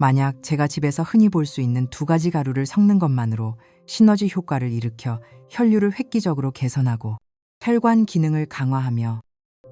만약 제가 집에서 흔히 볼 수 있는 두 가지 가루를 섞는 것만으로 시너지 효과를 일으켜 혈류를 획기적으로 개선하고 혈관 기능을 강화하며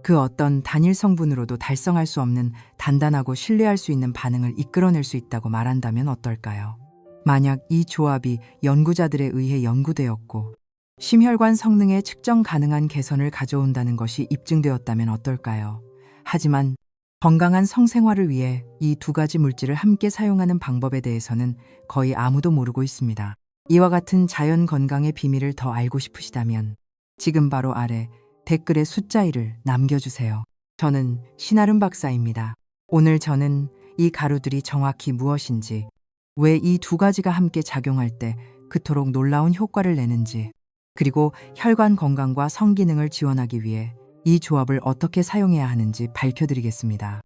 그 어떤 단일 성분으로도 달성할 수 없는 단단하고 신뢰할 수 있는 반응을 이끌어낼 수 있다고 말한다면 어떨까요? 만약 이 조합이 연구자들에 의해 연구되었고 심혈관 성능에 측정 가능한 개선을 가져온다는 것이 입증되었다면 어떨까요? 하지만 건강한 성생활을 위해 이 두 가지 물질을 함께 사용하는 방법에 대해서는 거의 아무도 모르고 있습니다. 이와 같은 자연 건강의 비밀을 더 알고 싶으시다면 지금 바로 아래 댓글에 숫자 1을 남겨주세요. 저는 신아름 박사입니다. 오늘 저는 이 가루들이 정확히 무엇인지, 왜 이 두 가지가 함께 작용할 때 그토록 놀라운 효과를 내는지, 그리고 혈관 건강과 성기능을 지원하기 위해 이 조합을 어떻게 사용해야 하는지 밝혀드리겠습니다.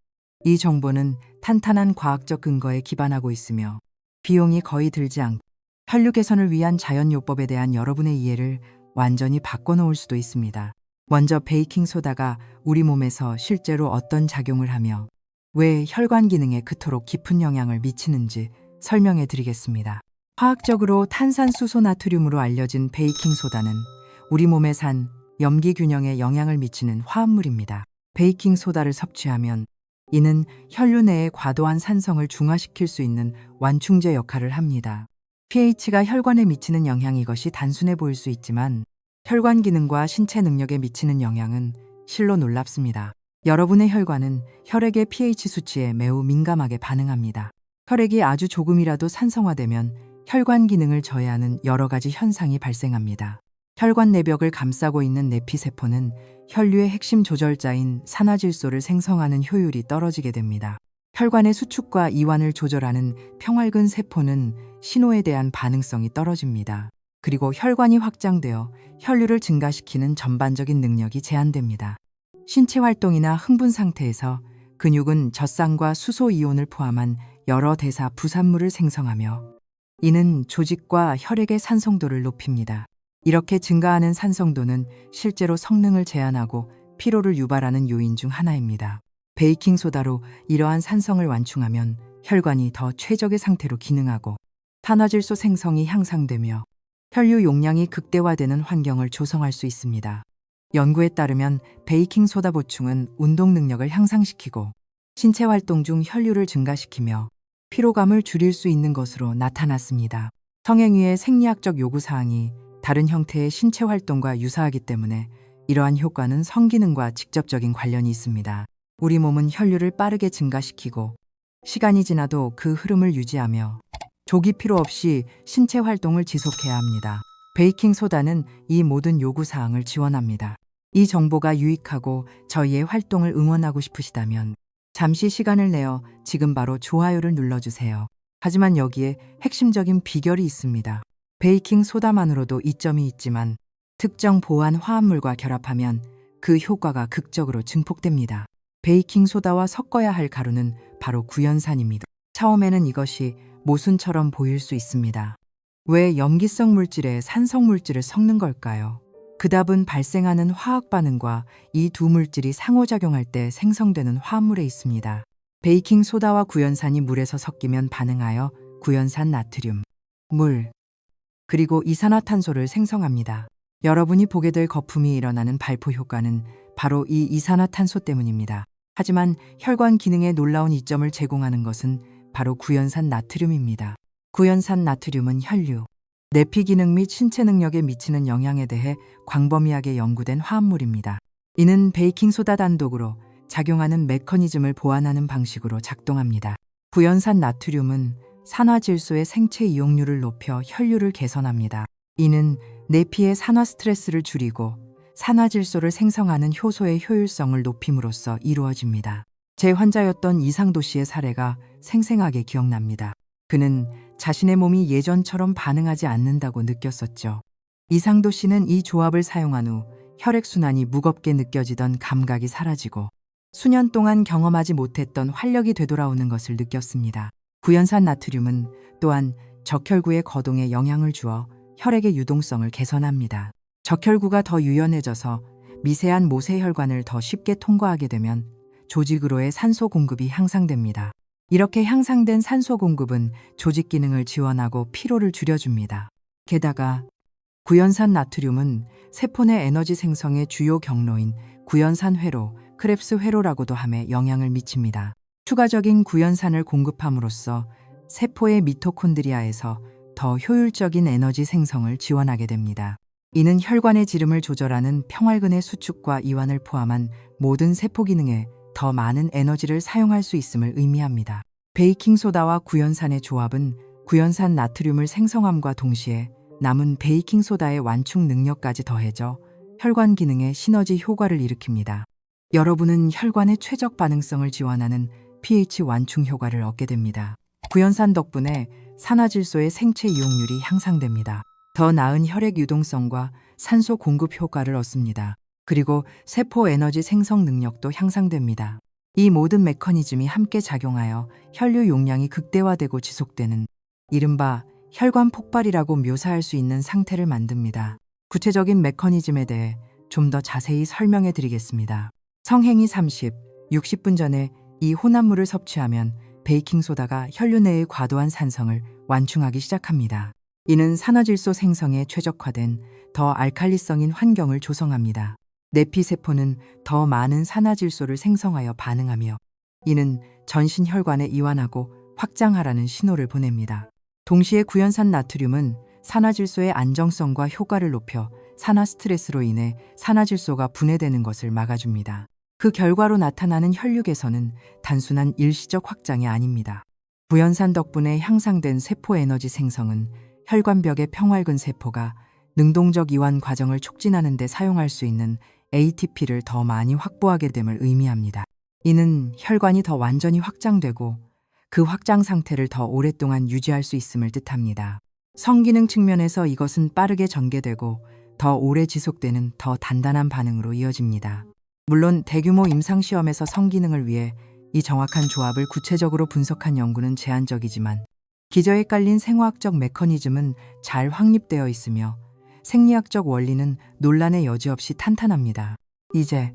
이 정보는 탄탄한 과학적 근거에 기반하고 있으며 비용이 거의 들지 않고 혈류 개선을 위한 자연요법에 대한 여러분의 이해를 완전히 바꿔놓을 수도 있습니다. 먼저 베이킹 소다가 우리 몸에서 실제로 어떤 작용을 하며 왜 혈관 기능에 그토록 깊은 영향을 미치는지 설명해 드리겠습니다. 화학적으로 탄산수소 나트륨으로 알려진 베이킹 소다는 우리 몸에 산 염기 균형에 영향을 미치는 화합물입니다. 베이킹 소다를 섭취하면 이는 혈류 내의 과도한 산성을 중화시킬 수 있는 완충제 역할을 합니다. pH가 혈관에 미치는 영향 이것이 단순해 보일 수 있지만 혈관 기능과 신체 능력에 미치는 영향은 실로 놀랍습니다. 여러분의 혈관은 혈액의 pH 수치에 매우 민감하게 반응합니다. 혈액이 아주 조금이라도 산성화되면 혈관 기능을 저해하는 여러 가지 현상이 발생합니다. 혈관 내벽을 감싸고 있는 내피세포는 혈류의 핵심 조절자인 산화질소를 생성하는 효율이 떨어지게 됩니다. 혈관의 수축과 이완을 조절하는 평활근 세포는 신호에 대한 반응성이 떨어집니다. 그리고 혈관이 확장되어 혈류를 증가시키는 전반적인 능력이 제한됩니다. 신체 활동이나 흥분 상태에서 근육은 젖산과 수소 이온을 포함한 여러 대사 부산물을 생성하며 이는 조직과 혈액의 산성도를 높입니다. 이렇게 증가하는 산성도는 실제로 성능을 제한하고 피로를 유발하는 요인 중 하나입니다. 베이킹 소다로 이러한 산성을 완충하면 혈관이 더 최적의 상태로 기능하고 탄화질소 생성이 향상되며 혈류 용량이 극대화되는 환경을 조성할 수 있습니다. 연구에 따르면 베이킹 소다 보충은 운동 능력을 향상시키고 신체 활동 중 혈류를 증가시키며 피로감을 줄일 수 있는 것으로 나타났습니다. 성행위의 생리학적 요구사항이 다른 형태의 신체 활동과 유사하기 때문에 이러한 효과는 성기능과 직접적인 관련이 있습니다. 우리 몸은 혈류를 빠르게 증가시키고 시간이 지나도 그 흐름을 유지하며 조기 필요 없이 신체 활동을 지속해야 합니다. 베이킹 소다는 이 모든 요구 사항을 지원합니다. 이 정보가 유익하고 저희의 활동을 응원하고 싶으시다면 잠시 시간을 내어 지금 바로 좋아요를 눌러주세요. 하지만 여기에 핵심적인 비결이 있습니다. 베이킹 소다만으로도 이점이 있지만 특정 보완 화합물과 결합하면 그 효과가 극적으로 증폭됩니다. 베이킹 소다와 섞어야 할 가루는 바로 구연산입니다. 처음에는 이것이 모순처럼 보일 수 있습니다. 왜 염기성 물질에 산성 물질을 섞는 걸까요? 그 답은 발생하는 화학 반응과 이 두 물질이 상호작용할 때 생성되는 화합물에 있습니다. 베이킹 소다와 구연산이 물에서 섞이면 반응하여 구연산 나트륨, 물, 그리고 이산화탄소를 생성합니다. 여러분이 보게 될 거품이 일어나는 발포 효과는 바로 이 이산화탄소 때문입니다. 하지만 혈관 기능에 놀라운 이점을 제공하는 것은 바로 구연산 나트륨입니다. 구연산 나트륨은 혈류, 내피 기능 및 신체 능력에 미치는 영향에 대해 광범위하게 연구된 화합물입니다. 이는 베이킹 소다 단독으로 작용하는 메커니즘을 보완하는 방식으로 작동합니다. 구연산 나트륨은 산화질소의 생체 이용률을 높여 혈류를 개선합니다. 이는 내피의 산화 스트레스를 줄이고 산화질소를 생성하는 효소의 효율성을 높임으로써 이루어집니다. 제 환자였던 이상도 씨의 사례가 생생하게 기억납니다. 그는 자신의 몸이 예전처럼 반응하지 않는다고 느꼈었죠. 이상도 씨는 이 조합을 사용한 후 혈액순환이 무겁게 느껴지던 감각이 사라지고 수년 동안 경험하지 못했던 활력이 되돌아오는 것을 느꼈습니다. 구연산 나트륨은 또한 적혈구의 거동에 영향을 주어 혈액의 유동성을 개선합니다. 적혈구가 더 유연해져서 미세한 모세혈관을 더 쉽게 통과하게 되면 조직으로의 산소 공급이 향상됩니다. 이렇게 향상된 산소 공급은 조직 기능을 지원하고 피로를 줄여줍니다. 게다가 구연산 나트륨은 세포 내 에너지 생성의 주요 경로인 구연산 회로, 크랩스 회로라고도 함에 영향을 미칩니다. 추가적인 구연산을 공급함으로써 세포의 미토콘드리아에서 더 효율적인 에너지 생성을 지원하게 됩니다. 이는 혈관의 지름을 조절하는 평활근의 수축과 이완을 포함한 모든 세포 기능에 더 많은 에너지를 사용할 수 있음을 의미합니다. 베이킹소다와 구연산의 조합은 구연산 나트륨을 생성함과 동시에 남은 베이킹소다의 완충 능력까지 더해져 혈관 기능에 시너지 효과를 일으킵니다. 여러분은 혈관의 최적 반응성을 지원하는 pH 완충 효과를 얻게 됩니다. 구연산 덕분에 산화질소의 생체 이용률이 향상됩니다. 더 나은 혈액 유동성과 산소 공급 효과를 얻습니다. 그리고 세포 에너지 생성 능력도 향상됩니다. 이 모든 메커니즘이 함께 작용하여 혈류 용량이 극대화되고 지속되는 이른바 혈관 폭발이라고 묘사할 수 있는 상태를 만듭니다. 구체적인 메커니즘에 대해 좀 더 자세히 설명해 드리겠습니다. 성행위 30, 60분 전에 이 혼합물을 섭취하면 베이킹소다가 혈류 내의 과도한 산성을 완충하기 시작합니다. 이는 산화질소 생성에 최적화된 더 알칼리성인 환경을 조성합니다. 내피세포는 더 많은 산화질소를 생성하여 반응하며 이는 전신 혈관에 이완하고 확장하라는 신호를 보냅니다. 동시에 구연산 나트륨은 산화질소의 안정성과 효과를 높여 산화 스트레스로 인해 산화질소가 분해되는 것을 막아줍니다. 그 결과로 나타나는 개선은 단순한 일시적 확장이 아닙니다. 구연산 덕분에 향상된 세포 에너지 생성은 혈관벽의 평활근 세포가 능동적 이완 과정을 촉진하는 데 사용할 수 있는 ATP를 더 많이 확보하게 됨을 의미합니다. 이는 혈관이 더 완전히 확장되고 그 확장 상태를 더 오랫동안 유지할 수 있음을 뜻합니다. 성기능 측면에서 이것은 빠르게 전개되고 더 오래 지속되는 더 단단한 반응으로 이어집니다. 물론 대규모 임상시험에서 성기능을 위해 이 정확한 조합을 구체적으로 분석한 연구는 제한적이지만 기저에 깔린 생화학적 메커니즘은 잘 확립되어 있으며 생리학적 원리는 논란의 여지 없이 탄탄합니다. 이제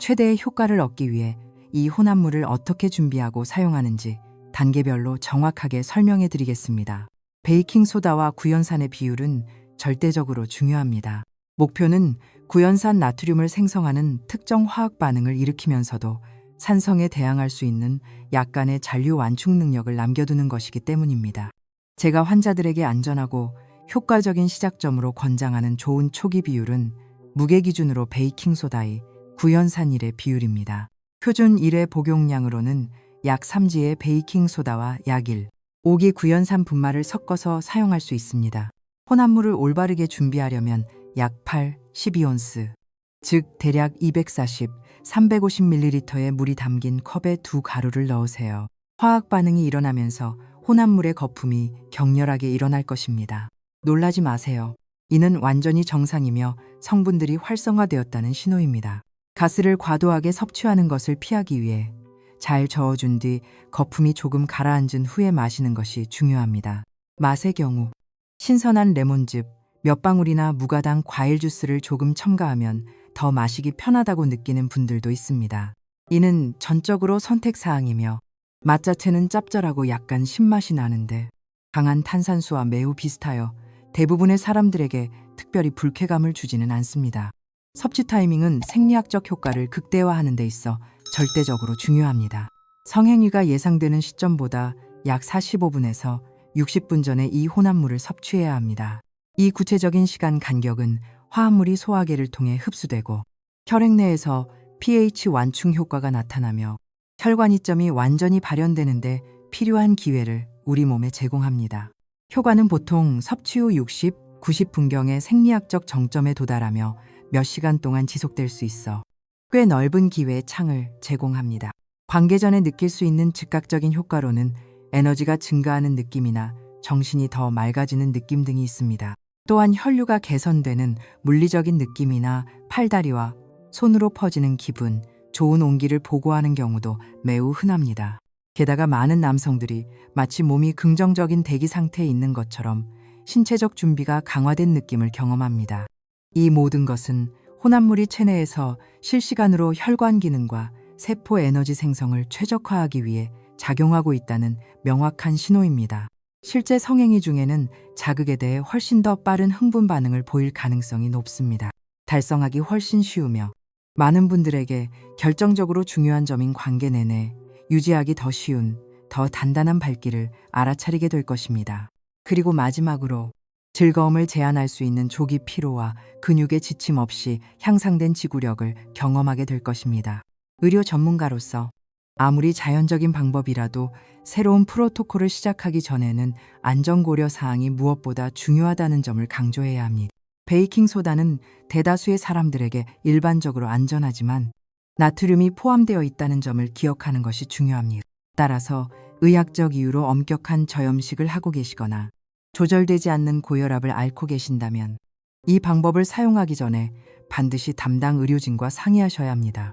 최대의 효과를 얻기 위해 이 혼합물을 어떻게 준비하고 사용하는지 단계별로 정확하게 설명해 드리겠습니다. 베이킹소다와 구연산의 비율은 절대적으로 중요합니다. 목표는 구연산 나트륨을 생성하는 특정 화학 반응을 일으키면서도 산성에 대항할 수 있는 약간의 잔류 완충 능력을 남겨두는 것이기 때문입니다. 제가 환자들에게 안전하고 효과적인 시작점으로 권장하는 좋은 초기 비율은 무게 기준으로 베이킹소다의 구연산 1의 비율입니다. 표준 1의 복용량으로는 약 3지의 베이킹소다와 약 1, 5기 구연산 분말을 섞어서 사용할 수 있습니다. 혼합물을 올바르게 준비하려면 약 8, 12온스, 즉 대략 240, 350ml의 물이 담긴 컵에 두 가루를 넣으세요. 화학 반응이 일어나면서 혼합물의 거품이 격렬하게 일어날 것입니다. 놀라지 마세요. 이는 완전히 정상이며 성분들이 활성화되었다는 신호입니다. 가스를 과도하게 섭취하는 것을 피하기 위해 잘 저어준 뒤 거품이 조금 가라앉은 후에 마시는 것이 중요합니다. 맛의 경우 신선한 레몬즙, 몇 방울이나 무가당 과일 주스를 조금 첨가하면 더 마시기 편하다고 느끼는 분들도 있습니다. 이는 전적으로 선택 사항이며 맛 자체는 짭짤하고 약간 신맛이 나는데 강한 탄산수와 매우 비슷하여 대부분의 사람들에게 특별히 불쾌감을 주지는 않습니다. 섭취 타이밍은 생리학적 효과를 극대화하는 데 있어 절대적으로 중요합니다. 성행위가 예상되는 시점보다 약 45분에서 60분 전에 이 혼합물을 섭취해야 합니다. 이 구체적인 시간 간격은 화합물이 소화계를 통해 흡수되고 혈액 내에서 pH 완충 효과가 나타나며 혈관 이점이 완전히 발현되는데 필요한 기회를 우리 몸에 제공합니다. 효과는 보통 섭취 후 60, 90분경의 생리학적 정점에 도달하며 몇 시간 동안 지속될 수 있어 꽤 넓은 기회의 창을 제공합니다. 관계 전에 느낄 수 있는 즉각적인 효과로는 에너지가 증가하는 느낌이나 정신이 더 맑아지는 느낌 등이 있습니다. 또한 혈류가 개선되는 물리적인 느낌이나 팔다리와 손으로 퍼지는 기분, 좋은 온기를 보고하는 경우도 매우 흔합니다. 게다가 많은 남성들이 마치 몸이 긍정적인 대기 상태에 있는 것처럼 신체적 준비가 강화된 느낌을 경험합니다. 이 모든 것은 혼합물이 체내에서 실시간으로 혈관 기능과 세포 에너지 생성을 최적화하기 위해 작용하고 있다는 명확한 신호입니다. 실제 성행위 중에는 자극에 대해 훨씬 더 빠른 흥분 반응을 보일 가능성이 높습니다. 달성하기 훨씬 쉬우며 많은 분들에게 결정적으로 중요한 점인 관계 내내 유지하기 더 쉬운, 더 단단한 발길을 알아차리게 될 것입니다. 그리고 마지막으로 즐거움을 제한할 수 있는 조기 피로와 근육의 지침 없이 향상된 지구력을 경험하게 될 것입니다. 의료 전문가로서 아무리 자연적인 방법이라도 새로운 프로토콜을 시작하기 전에는 안전 고려 사항이 무엇보다 중요하다는 점을 강조해야 합니다. 베이킹 소다는 대다수의 사람들에게 일반적으로 안전하지만 나트륨이 포함되어 있다는 점을 기억하는 것이 중요합니다. 따라서 의학적 이유로 엄격한 저염식을 하고 계시거나 조절되지 않는 고혈압을 앓고 계신다면 이 방법을 사용하기 전에 반드시 담당 의료진과 상의하셔야 합니다.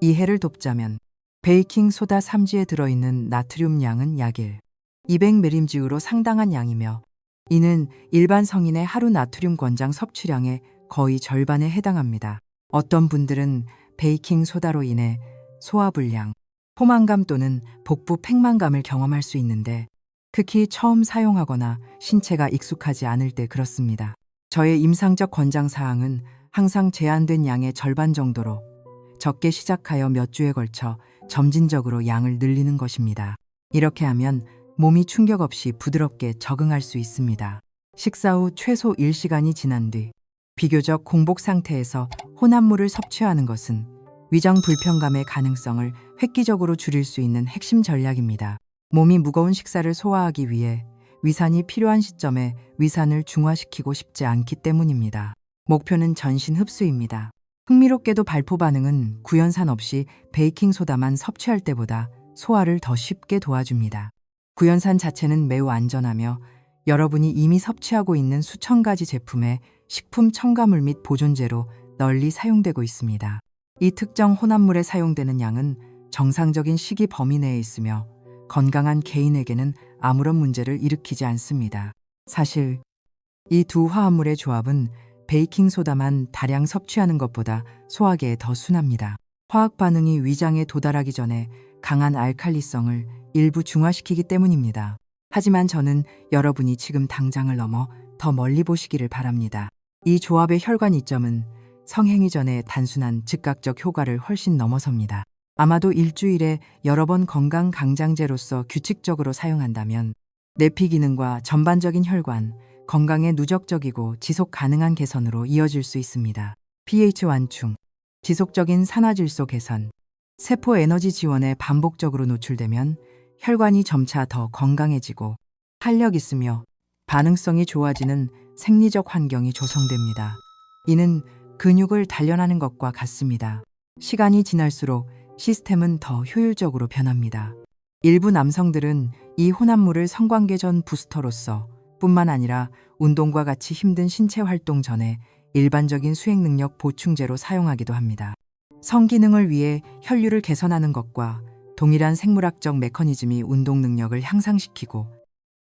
이해를 돕자면 베이킹 소다 3지에 들어있는 나트륨 양은 약 1, 200mg로 상당한 양이며 이는 일반 성인의 하루 나트륨 권장 섭취량의 거의 절반에 해당합니다. 어떤 분들은 베이킹 소다로 인해 소화불량, 포만감 또는 복부 팽만감을 경험할 수 있는데 특히 처음 사용하거나 신체가 익숙하지 않을 때 그렇습니다. 저의 임상적 권장 사항은 항상 제한된 양의 절반 정도로 적게 시작하여 몇 주에 걸쳐 점진적으로 양을 늘리는 것입니다. 이렇게 하면 몸이 충격 없이 부드럽게 적응할 수 있습니다. 식사 후 최소 1시간이 지난 뒤 비교적 공복 상태에서 혼합물을 섭취하는 것은 위장 불편감의 가능성을 획기적으로 줄일 수 있는 핵심 전략입니다. 몸이 무거운 식사를 소화하기 위해 위산이 필요한 시점에 위산을 중화시키고 싶지 않기 때문입니다. 목표는 전신 흡수입니다. 흥미롭게도 발포 반응은 구연산 없이 베이킹 소다만 섭취할 때보다 소화를 더 쉽게 도와줍니다. 구연산 자체는 매우 안전하며 여러분이 이미 섭취하고 있는 수천 가지 제품의 식품 첨가물 및 보존제로 널리 사용되고 있습니다. 이 특정 혼합물에 사용되는 양은 정상적인 식이 범위 내에 있으며 건강한 개인에게는 아무런 문제를 일으키지 않습니다. 사실 이 두 화합물의 조합은 베이킹 소다만 다량 섭취하는 것보다 소화계에 더 순합니다. 화학 반응이 위장에 도달하기 전에 강한 알칼리성을 일부 중화시키기 때문입니다. 하지만 저는 여러분이 지금 당장을 넘어 더 멀리 보시기를 바랍니다. 이 조합의 혈관 이점은 성행위 전의 단순한 즉각적 효과를 훨씬 넘어섭니다. 아마도 일주일에 여러 번 건강 강장제로서 규칙적으로 사용한다면 내피 기능과 전반적인 혈관, 건강의 누적적이고 지속 가능한 개선으로 이어질 수 있습니다. pH 완충, 지속적인 산화질소 개선, 세포 에너지 지원에 반복적으로 노출되면 혈관이 점차 더 건강해지고 활력 있으며 반응성이 좋아지는 생리적 환경이 조성됩니다. 이는 근육을 단련하는 것과 같습니다. 시간이 지날수록 시스템은 더 효율적으로 변합니다. 일부 남성들은 이 혼합물을 성관계 전 부스터로서 뿐만 아니라 운동과 같이 힘든 신체 활동 전에 일반적인 수행 능력 보충제로 사용하기도 합니다. 성기능을 위해 혈류를 개선하는 것과 동일한 생물학적 메커니즘이 운동 능력을 향상시키고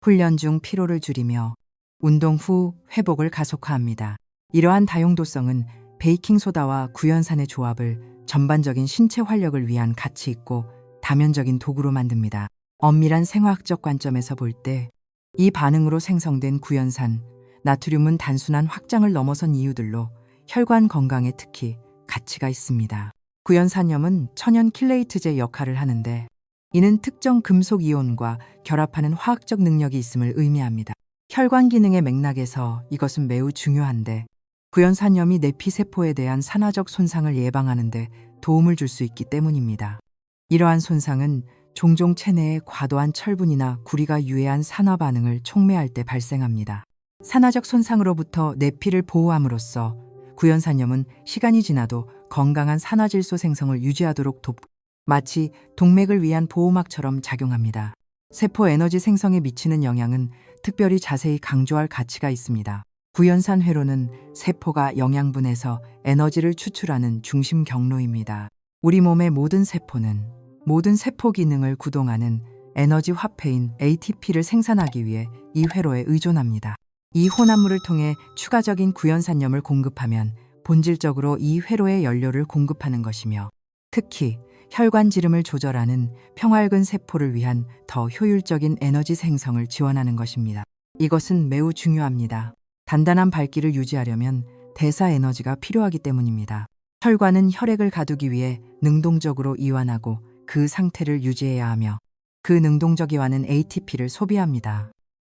훈련 중 피로를 줄이며 운동 후 회복을 가속화합니다. 이러한 다용도성은 베이킹 소다와 구연산의 조합을 전반적인 신체 활력을 위한 가치 있고 다면적인 도구로 만듭니다. 엄밀한 생화학적 관점에서 볼 때 이 반응으로 생성된 구연산, 나트륨은 단순한 확장을 넘어선 이유들로 혈관 건강에 특히 가치가 있습니다. 구연산염은 천연 킬레이트제 역할을 하는데 이는 특정 금속 이온과 결합하는 화학적 능력이 있음을 의미합니다. 혈관 기능의 맥락에서 이것은 매우 중요한데 구연산염이 내피 세포에 대한 산화적 손상을 예방하는 데 도움을 줄 수 있기 때문입니다. 이러한 손상은 종종 체내에 과도한 철분이나 구리가 유해한 산화 반응을 촉매할 때 발생합니다. 산화적 손상으로부터 내 피를 보호함으로써 구연산염은 시간이 지나도 건강한 산화질소 생성을 유지하도록 돕 마치 동맥을 위한 보호막처럼 작용합니다. 세포 에너지 생성에 미치는 영향은 특별히 자세히 강조할 가치가 있습니다. 구연산 회로는 세포가 영양분에서 에너지를 추출하는 중심 경로입니다. 우리 몸의 모든 세포는 모든 세포 기능을 구동하는 에너지 화폐인 ATP를 생산하기 위해 이 회로에 의존합니다. 이 혼합물을 통해 추가적인 구연산염을 공급하면 본질적으로 이 회로의 연료를 공급하는 것이며 특히 혈관 지름을 조절하는 평활근 세포를 위한 더 효율적인 에너지 생성을 지원하는 것입니다. 이것은 매우 중요합니다. 단단한 발길을 유지하려면 대사 에너지가 필요하기 때문입니다. 혈관은 혈액을 가두기 위해 능동적으로 이완하고 그 상태를 유지해야 하며 그 능동적 이완은 ATP를 소비합니다.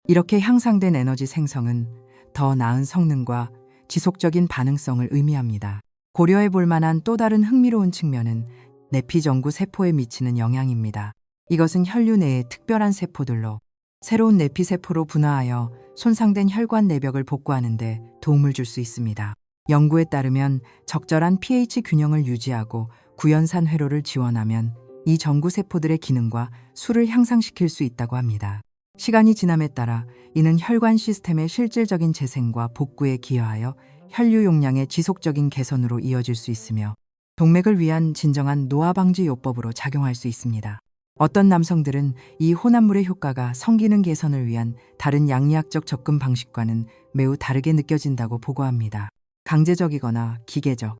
이렇게 향상된 에너지 생성은 더 나은 성능과 지속적인 반응성을 의미합니다. 고려해 볼 만한 또 다른 흥미로운 측면은 내피정구 세포에 미치는 영향입니다. 이것은 혈류 내의 특별한 세포들로 새로운 내피세포로 분화하여 손상된 혈관 내벽을 복구하는데 도움을 줄 수 있습니다. 연구에 따르면 적절한 pH 균형을 유지하고 구연산 회로를 지원하면 이 정구 세포들의 기능과 수를 향상시킬 수 있다고 합니다. 시간이 지남에 따라 이는 혈관 시스템의 실질적인 재생과 복구에 기여하여 혈류 용량의 지속적인 개선으로 이어질 수 있으며 동맥을 위한 진정한 노화 방지 요법으로 작용할 수 있습니다. 어떤 남성들은 이 혼합물의 효과가 성기능 개선을 위한 다른 양리학적 접근 방식과는 매우 다르게 느껴진다고 보고합니다. 강제적이거나 기계적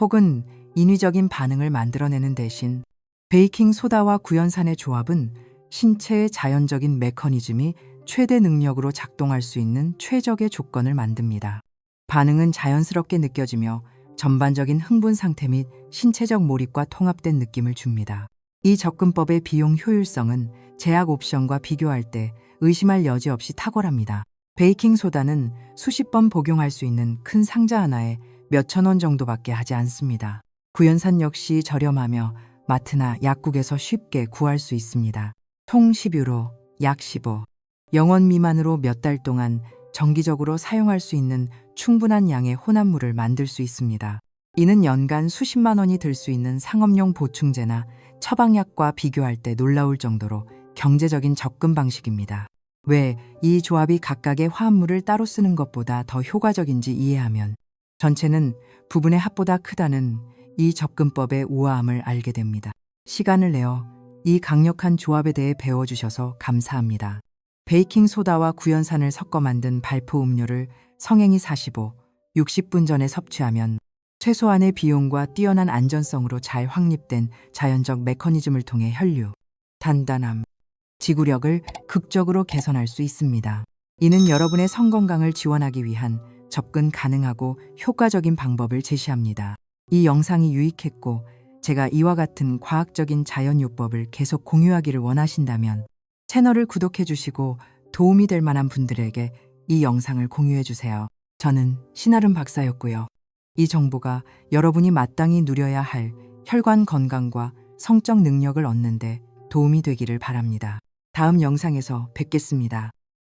혹은 인위적인 반응을 만들어내는 대신 베이킹 소다와 구연산의 조합은 신체의 자연적인 메커니즘이 최대 능력으로 작동할 수 있는 최적의 조건을 만듭니다. 반응은 자연스럽게 느껴지며 전반적인 흥분 상태 및 신체적 몰입과 통합된 느낌을 줍니다. 이 접근법의 비용 효율성은 제약 옵션과 비교할 때 의심할 여지 없이 탁월합니다. 베이킹 소다는 수십 번 복용할 수 있는 큰 상자 하나에 몇천 원 정도밖에 하지 않습니다. 구연산 역시 저렴하며 마트나 약국에서 쉽게 구할 수 있습니다. 통 10유로, 약 15. 영원 미만으로 몇 달 동안 정기적으로 사용할 수 있는 충분한 양의 혼합물을 만들 수 있습니다. 이는 연간 수십만 원이 들 수 있는 상업용 보충제나 처방약과 비교할 때 놀라울 정도로 경제적인 접근 방식입니다. 왜 이 조합이 각각의 화합물을 따로 쓰는 것보다 더 효과적인지 이해하면 전체는 부분의 합보다 크다는 이 접근법의 우아함을 알게 됩니다. 시간을 내어 이 강력한 조합에 대해 배워주셔서 감사합니다. 베이킹 소다와 구연산을 섞어 만든 발포 음료를 성행이 45, 60분 전에 섭취하면 최소한의 비용과 뛰어난 안전성으로 잘 확립된 자연적 메커니즘을 통해 혈류, 단단함, 지구력을 극적으로 개선할 수 있습니다. 이는 여러분의 성 건강을 지원하기 위한 접근 가능하고 효과적인 방법을 제시합니다. 이 영상이 유익했고 제가 이와 같은 과학적인 자연요법을 계속 공유하기를 원하신다면 채널을 구독해 주시고 도움이 될 만한 분들에게 이 영상을 공유해 주세요. 저는 신아름 박사였고요. 이 정보가 여러분이 마땅히 누려야 할 혈관 건강과 성적 능력을 얻는 데 도움이 되기를 바랍니다. 다음 영상에서 뵙겠습니다.